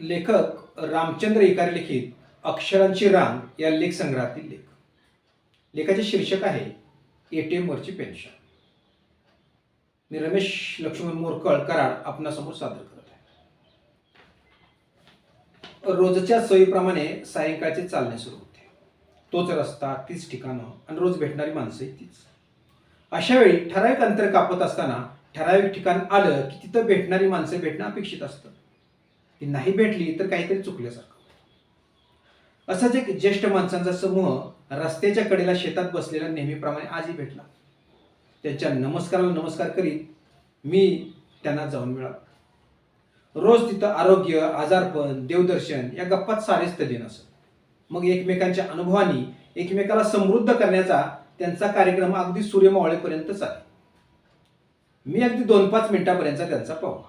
लेखक रामचंद्र इकार लिखित अक्षरांची रांग या लेख संग्रहातील लेख लेखाचे शीर्षक आहे एटीएम वरची पेन्शन. मी रमेश लक्ष्मण मोरकळ कराड आपणासमोर सादर करत आहे. रोजच्या सोयीप्रमाणे सायंकाळचे चालणे सुरू होते. तोच रस्ता तीच ठिकाणं आणि रोज भेटणारी माणसंही तीच. अशा वेळी ठराविक अंतर कापत असताना ठराविक ठिकाण आलं की तिथं भेटणारी माणसं भेटणं अपेक्षित असतं. ती नाही भेटली तर काहीतरी चुकल्यासारखं असाच एक ज्येष्ठ माणसांचा समूह रस्त्याच्या कडेला शेतात बसलेला नेहमीप्रमाणे आजही भेटला. त्यांच्या नमस्काराला नमस्कार करीत मी त्यांना जाऊन मिळालो. रोज तिथं आरोग्य आजारपण देवदर्शन या गप्पात सारेच तल्लीन असत मग एकमेकांच्या अनुभवानी एकमेकाला समृद्ध करण्याचा त्यांचा कार्यक्रम अगदी सूर्यमावळेपर्यंत आहे मी अगदी दोन पाच मिनिटापर्यंतचा त्यांचा पाहुणा.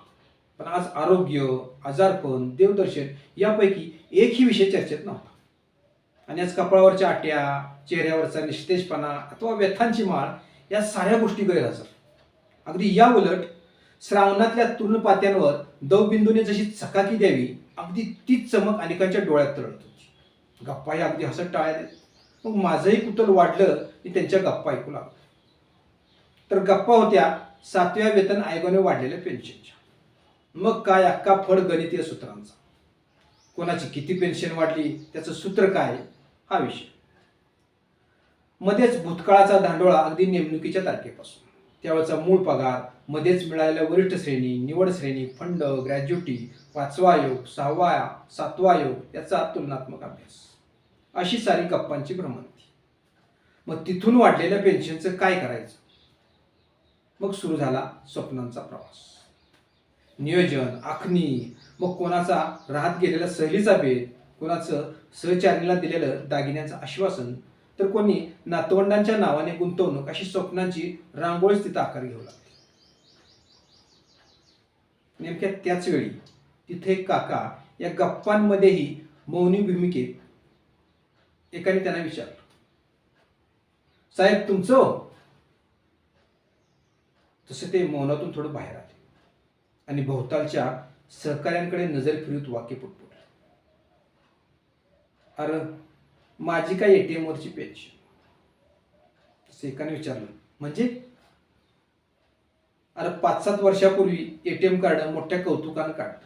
पण आज आरोग्य आजारपण देवदर्शन यापैकी एकही विषय चर्चेत नव्हता. आणि आज कपाळावरच्या आट्या चेहऱ्यावरचा निस्तेजपणा अथवा व्यथांची माळ या साऱ्या गोष्टी गैरहजर. अगदी या उलट श्रावणातल्या तृणपात्यांवर दवबिंदूने जशी चकाकी द्यावी अगदी तीच चमक अनेकांच्या डोळ्यात तरळत होती. गप्पाही अगदी हसत टाळ्या देत. मग माझंही कुतल वाढलं की त्यांच्या गप्पा ऐकू लागलो तर गप्पा होत्या सातव्या वेतन आयोगाने वाढलेल्या पेन्शनच्या. मग काय अक्का फड गणितीय सूत्रांचा? कोणाची किती पेन्शन वाढली त्याचं सूत्र काय हा विषय. मध्येच भूतकाळाचा धांडोळा अगदी नेमणुकीच्या तारखेपासून. त्यावेळचा मूळ पगार मध्येच मिळालेल्या वरिष्ठ श्रेणी निवड श्रेणी फंड ग्रॅज्युटी पाचवा योग सहावा सातवा आयोग याचा तुलनात्मक अभ्यास. अशी सारी गप्पांची भ्रमंती. मग तिथून वाढलेल्या पेन्शनचं काय करायचं? मग सुरू झाला स्वप्नांचा प्रवास. नियोजन आखणी मग कोणाचा राहत गेलेला सहलीचा भेद कोणाचं सहचारीला दिलेलं दागिन्यांचं आश्वासन तर कोणी नातवंडांच्या नावाने गुंतवणूक अशी स्वप्नांची रांगोळीच तिथं आकार घेऊ लागते नेमक्या त्याच वेळी तिथे काका या गप्पांमध्येही मौनी भूमिकेत एकाने त्यांना विचारलं साहेब तुमचं हो?" तसे ते मौनातून थोडं बाहेर आले आणि भोवतालच्या सहकाऱ्यांकडे नजर फिरवत वाक्य पुटपुट अरे माझी काय एटीएम वरची पेन्शन एकाने विचारलं. म्हणजे? अरे पाच सात वर्षापूर्वी एटीएम कार्ड मोठ्या कौतुकानं काढलं.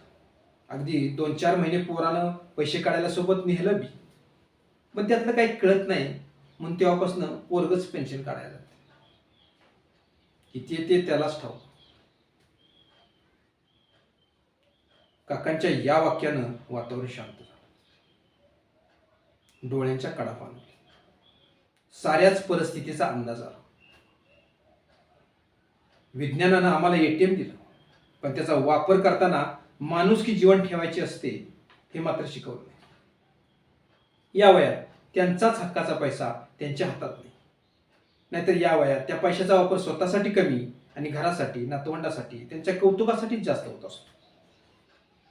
अगदी दोन चार महिने पोरानं पैसे काढायला सोबत नेहलं बी. पण त्यातलं काही कळत नाही म्हणून तेव्हापासून पोरगच पेन्शन काढायला किती येते त्यालाच ठाऊक. काकांच्या या वाक्यानं वातावरण शांत झालं. डोळ्यांच्या कडा साऱ्याच परिस्थितीचा अंदाज आला. विज्ञानानं आम्हाला एटीएम दिलं. पण त्याचा वापर करताना माणुसकी जीवन ठेवायची असते हे मात्र शिकवलं नाही. या वयात त्यांचाच हक्काचा पैसा त्यांच्या हातात नाही. नाहीतर या वयात त्या पैशाचा वापर स्वतःसाठी कमी आणि घरासाठी नातवंडासाठी त्यांच्या कौतुकासाठीच जास्त होत असतो.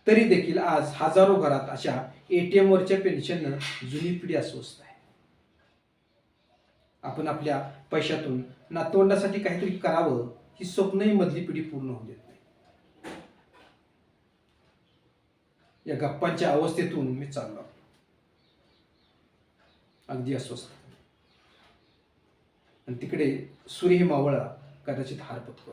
तरी देखील आज हजारो घरात अशा एटीएम वरच्या पेन्शननं जुनी पिढी अस्वस्थ आहे. आपण आपल्या पैशातून नातवंडासाठी काहीतरी करावं ही स्वप्नही मधली पिढी पूर्ण होऊ देत नाही. या गप्पांच्या अवस्थेतून मी चाललो अगदी अस्वस्थ. आणि तिकडे सूर्य मावळा कदाचित हारपत करू.